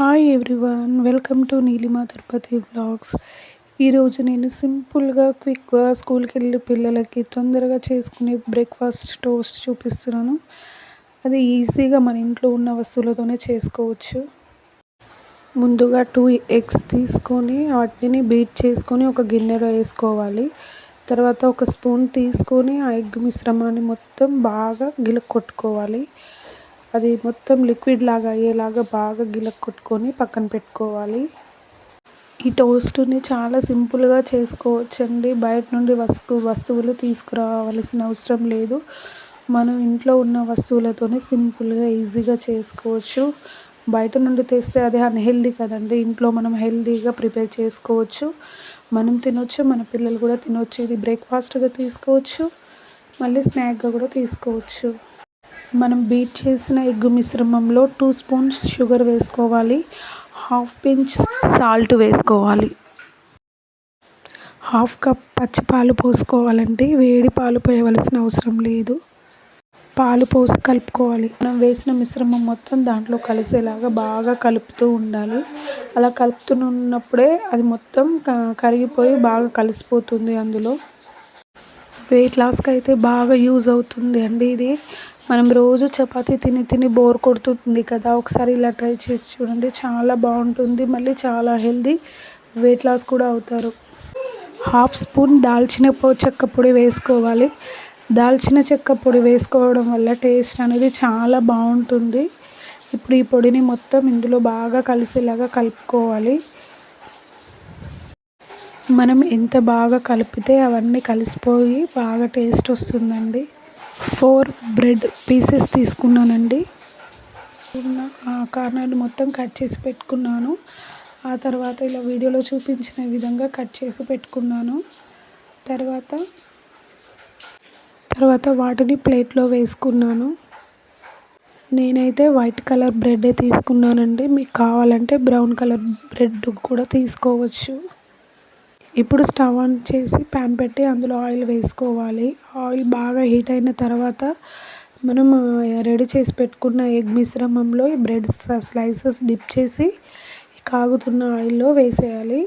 Hi everyone welcome to Neelima Tirupati blogs ఈరోజు నేను సింపుల్గా క్విక్గా స్కూల్కి వెళ్ళే పిల్లలకి తొందరగా చేసుకునే బ్రేక్ఫాస్ట్ టోస్ట్ చూపిస్తున్నాను. అది ఈజీగా మన ఇంట్లో ఉన్న వస్తువులతోనే చేసుకోవచ్చు. ముందుగా టూ ఎగ్స్ తీసుకొని వాటిని బీట్ చేసుకొని ఒక గిన్నెలో వేసుకోవాలి. తర్వాత ఒక స్పూన్ తీసుకొని ఆ ఎగ్ మిశ్రమాన్ని మొత్తం బాగా గిలక్ కొట్టుకోవాలి అది మొత్తం లిక్విడ్ లాగా అయ్యేలాగా బాగా గిలక్ కొట్టుకొని పక్కన పెట్టుకోవాలి. ఈ టోస్ట్ని చాలా సింపుల్గా చేసుకోవచ్చండి. బయట నుండి వస్తు వస్తువులు తీసుకురావాల్సిన అవసరం లేదు. మనం ఇంట్లో ఉన్న వస్తువులతోనే సింపుల్గా ఈజీగా చేసుకోవచ్చు. బయట నుండి తెస్తే అది అన్హెల్దీ కదండి. ఇంట్లో మనం హెల్దీగా ప్రిపేర్ చేసుకోవచ్చు. మనం తినొచ్చు మన పిల్లలు కూడా తినొచ్చు. ఇది బ్రేక్ఫాస్ట్గా తీసుకోవచ్చు. మళ్ళీ స్నాక్గా కూడా తీసుకోవచ్చు. మనం బీట్ చేసిన ఎగ్ మిశ్రమంలో టూ స్పూన్స్ షుగర్ వేసుకోవాలి. హాఫ్ పించ్ సాల్ట్ వేసుకోవాలి. హాఫ్ కప్ పచ్చి పాలు పోసుకోవాలంటే వేడి పాలు పోయవలసిన అవసరం లేదు. పాలు పోసి కలుపుకోవాలి. మనం వేసిన మిశ్రమం మొత్తం దాంట్లో కలిసేలాగా బాగా కలుపుతూ ఉండాలి. అలా కలుపుతున్నప్పుడే అది మొత్తం కరిగిపోయి బాగా కలిసిపోతుంది అందులో. వెయిట్ లాస్కి అయితే బాగా యూజ్ అవుతుంది అండి ఇది. మనం రోజు చపాతీ తిని తిని బోర్ కొడుతుంది కదా. ఒకసారి ఇలా ట్రై చేసి చూడండి. చాలా బాగుంటుంది. మళ్ళీ చాలా హెల్దీ వెయిట్ లాస్ కూడా అవుతారు. హాఫ్ స్పూన్ దాల్చిన చెక్క పొడి వేసుకోవాలి. దాల్చిన చెక్క పొడి వేసుకోవడం వల్ల టేస్ట్ అనేది చాలా బాగుంటుంది. ఇప్పుడు ఈ పొడిని మొత్తం ఇందులో బాగా కలిసేలాగా కలుపుకోవాలి. మనం ఎంత బాగా కలిపితే అవన్నీ కలిసిపోయి బాగా టేస్ట్ వస్తుందండి. ఫోర్ బ్రెడ్ పీసెస్ తీసుకున్నానండి. కార్నర్లు మొత్తం కట్ చేసి పెట్టుకున్నాను. ఆ తర్వాత ఇలా వీడియోలో చూపించిన విధంగా కట్ చేసి పెట్టుకున్నాను. తర్వాత తర్వాత వాటిని ప్లేట్లో వేసుకున్నాను. నేనైతే వైట్ కలర్ బ్రెడ్ తీసుకున్నానండి. మీకు కావాలంటే బ్రౌన్ కలర్ బ్రెడ్ కూడా తీసుకోవచ్చు. ఇప్పుడు స్టవ్ ఆన్ చేసి ప్యాన్ పెట్టి అందులో ఆయిల్ వేసుకోవాలి. ఆయిల్ బాగా హీట్ అయిన తర్వాత మనం రెడీ చేసి పెట్టుకున్న ఎగ్ మిశ్రమంలో ఈ బ్రెడ్ స్లైసెస్ డిప్ చేసి కాగుతున్న ఆయిల్లో వేసేయాలి.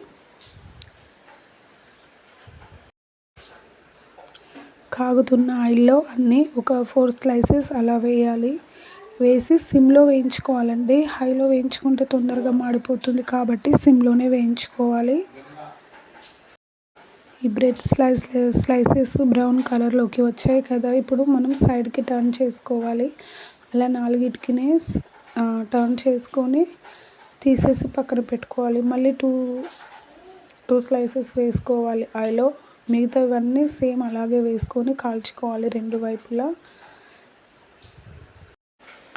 కాగుతున్న ఆయిల్లో అన్నీ ఒక ఫోర్ స్లైసెస్ అలా వేయాలి. వేసి సిమ్లో వేయించుకోవాలండి. హైలో వేయించుకుంటే తొందరగా మాడిపోతుంది కాబట్టి సిమ్లోనే వేయించుకోవాలి. ఈ బ్రెడ్ స్లైస్ స్లైసెస్ బ్రౌన్ కలర్లోకి వచ్చాయి కదా. ఇప్పుడు మనం సైడ్కి టర్న్ చేసుకోవాలి. అలా నాలుగిటికినే టర్న్ చేసుకొని తీసేసి పక్కన పెట్టుకోవాలి. మళ్ళీ టూ టూ స్లైసెస్ వేసుకోవాలి ఆయిలో మిగతావన్నీ సేమ్ అలాగే వేసుకొని కాల్చుకోవాలి రెండు వైపులా.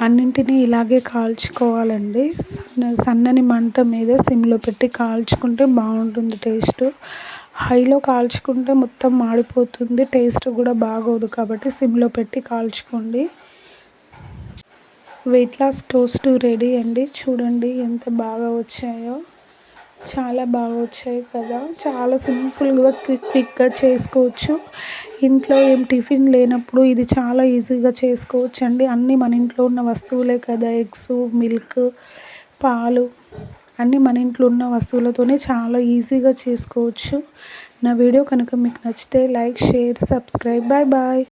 అన్నింటినీ ఇలాగే కాల్చుకోవాలండి. సన్న సన్నని మంట మీద సిమ్లో పెట్టి కాల్చుకుంటే బాగుంటుంది టేస్ట్. హైలో కాల్చుకుంటే మొత్తం మాడిపోతుంది టేస్ట్ కూడా బాగోదు కాబట్టి సిమ్లో పెట్టి కాల్చుకోండి. వెయిట్ లాస్ టోస్ట్ రెడీ అండి. చూడండి ఎంత బాగా వచ్చాయో. చాలా బాగా వచ్చాయి కదా. చాలా సింపుల్గా క్విక్ క్విక్గా చేసుకోవచ్చు. ఇంట్లో ఏం టిఫిన్ లేనప్పుడు ఇది చాలా ఈజీగా చేసుకోవచ్చు అండి అన్నీ మన ఇంట్లో ఉన్న వస్తువులే కదా. ఎగ్స్ మిల్క్ పాలు. అన్నీ మన ఇంట్లో ఉన్న వస్తువులతోనే చాలా ఈజీగా చేసుకోవచ్చు. నా వీడియో కనుక మీకు నచ్చితే like share subscribe. Bye bye.